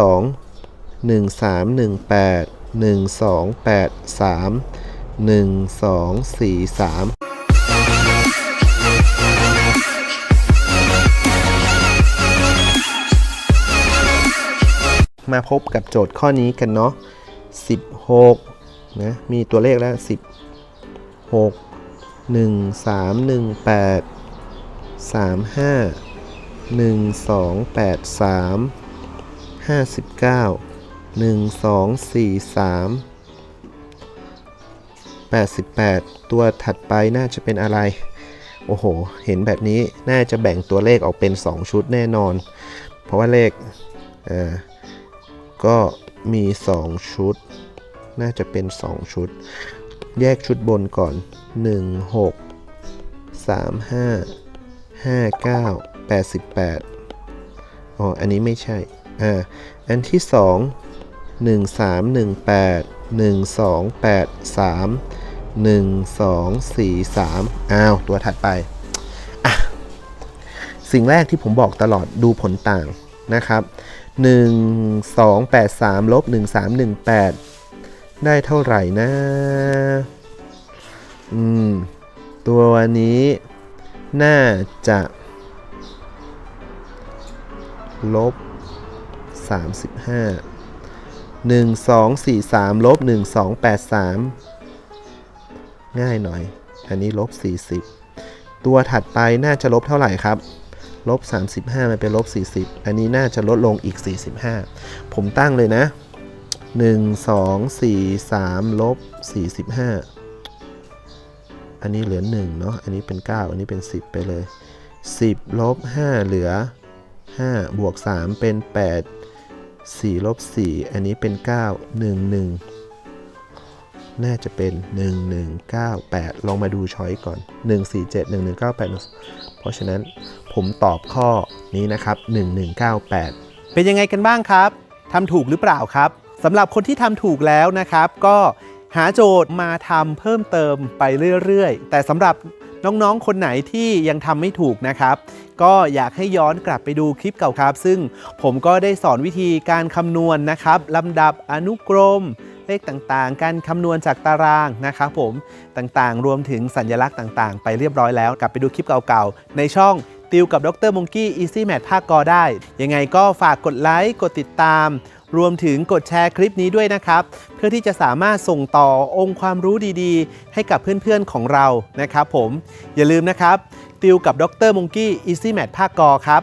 สองหนึ่งสามหนึ่งแปดหนึ่งสองแปดสามหนึ่งสองสี่สามมาพบกับโจทย์ข้อนี้กันเนาะ16นะมีตัวเลขแล้ว 16 1 3 1 8 3 5 1 2 8 3 ห้าสิบเก้าหนึ่งสองสี่สามแปดสิบแปดตัวถัดไปน่าจะเป็นอะไร โอ้โห เห็นแบบนี้น่าจะแบ่งตัวเลขออกเป็น 2 ชุดแน่นอน เพราะว่าเลขอ่าก็มี 2 ชุด น่าจะเป็น 2 ชุด แยกชุดบนก่อน 1 6 3 5 5 9 88 อ๋อ อันนี้ไม่ใช่ อ่าอันที่สองหนึ่งสามหนึ่งแปดหนึ่งสองแปดสามหนึ่งสองสี่สามอ้าว ตัวถัดไปอะสิ่งแรกที่ผมบอกตลอดดูผลต่างนะครับหนึ่งสองแปดสามลบหนึ่งสามหนึ่งแปดได้เท่าไหร่นะ อืม ตัวนี้น่าจะ ลบ 35 1 2 4 3ลบ1 2 8 3 ง่ายหน่อย อันนี้ลบ 40 ตัวถัดไปน่าจะลบเท่าไหร่ครับ ลบ 35 มันเป็นลบ 40 อันนี้น่าจะลดลงอีก 45 ผมตั้งเลยนะ 1 2 4 3ลบ45 อันนี้เหลือ 1 เนาะ อันนี้เป็น 9 อันนี้เป็น 10 ไปเลย 10ลบ5เหลือ 5 บวก 3 เป็น 8 4ลบ4อันนี้เป็น 9 1 1 น่าจะเป็น 1 1 9 8 ลองมาดูช้อยก่อน 1 4 7 1 1 9 8 เพราะฉะนั้นผมตอบข้อนี้นะครับ 1198 เป็นยังไงกันบ้างครับทำถูกหรือเปล่าครับสำหรับคนที่ทำถูกแล้วนะครับ ก็หาโจทย์มาทำเพิ่มเติมไปเรื่อย ๆ แต่สำหรับ น้องๆ คนไหนที่ยังทำไม่ถูกนะครับ ก็อยากให้ย้อนกลับไปดูคลิปเก่าครับ ซึ่งผมก็ได้สอนวิธีการคำนวณนะครับลำดับอนุกรม เลขต่างๆ การคำนวณจากตารางนะครับผมต่างๆ รวมถึงสัญลักษณ์ต่างๆ ไปเรียบร้อยแล้วกลับไปดูคลิปเก่าๆ ในช่อง ติวกับดรมงกี้อีซี่แมทภาคกอได้ ยังไงก็ฝากกดไลค์กดติดตาม รวมถึงกดแชร์คลิปนี้ด้วยนะครับ เพื่อที่จะสามารถส่งต่อองค์ความรู้ดีๆ ให้กับเพื่อนๆของเรานะครับผมอย่าลืมนะครับ ติวกับดรมงกี้อีซี่แมทภาคกอครับ